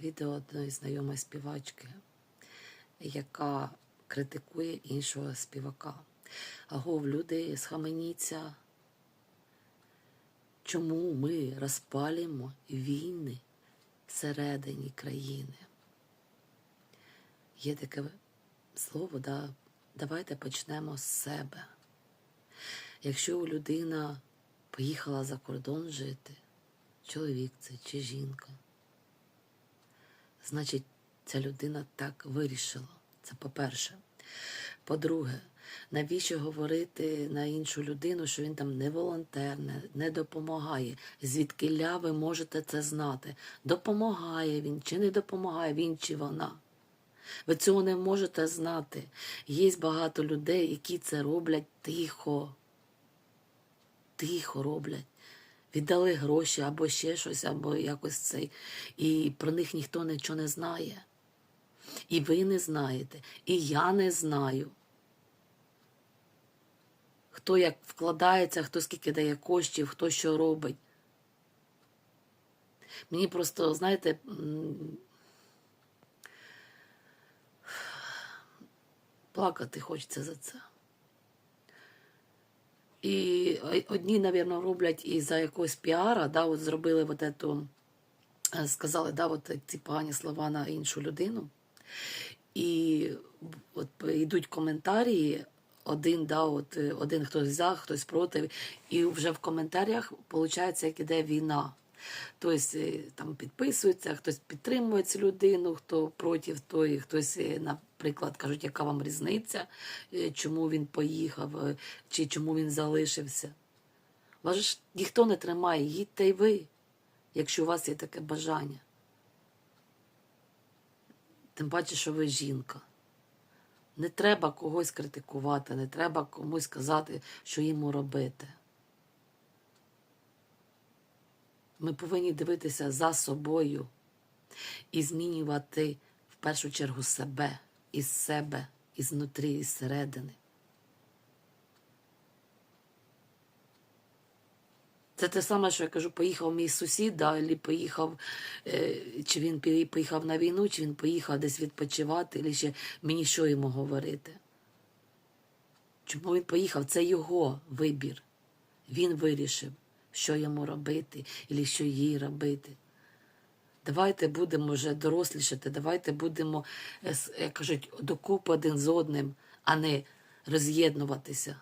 відео одної знайомої співачки, яка критикує іншого співака. Агов, люди, схаменіться. Чому ми розпалюємо війни всередині країни? Є таке слово, да, давайте почнемо з себе. Якщо людина поїхала за кордон жити, чоловік це чи жінка, значить, ця людина так вирішила. Це по-перше. По-друге, навіщо говорити на іншу людину, що він там не волонтер, не, допомагає? Звідкиля ви можете це знати? Допомагає він чи не допомагає він чи вона? Ви цього не можете знати. Є багато людей, які це роблять тихо. Тихо роблять. Віддали гроші або ще щось, або якось цей. І про них ніхто нічого не знає. І ви не знаєте, і я не знаю. Хто як вкладається, хто скільки дає коштів, хто що робить. Мені просто, знаєте, плакати хочеться за це. І одні, мабуть, роблять і за якогось піара, да, от зробили от ету, е, сказали, да, от ці погані слова на іншу людину. І от йдуть коментарі, один, да, от, е, один хтось за, хтось проти, і вже в коментарях виходить, як іде війна. Тобто е, там підписується, хтось підтримує цю людину, хто проти, той, хтось, е, наприклад, кажуть, яка вам різниця, е, чому він поїхав, е, чи чому він залишився. Вас ж ніхто не тримає, їдьте й ви, якщо у вас є таке бажання. Тим паче, що ви жінка. Не треба когось критикувати, не треба комусь казати, що йому робити. Ми повинні дивитися за собою і змінювати в першу чергу себе, із себе, ізнутрі, із середини. Це те саме, що я кажу, поїхав мій сусід, да, або поїхав, е, чи він поїхав на війну, чи він поїхав десь відпочивати, або ще мені що йому говорити. Чому він поїхав? Це його вибір. Він вирішив, що йому робити, або що їй робити. Давайте будемо вже дорослішати, давайте будемо, е, як кажуть, докупи один з одним, а не роз'єднуватися.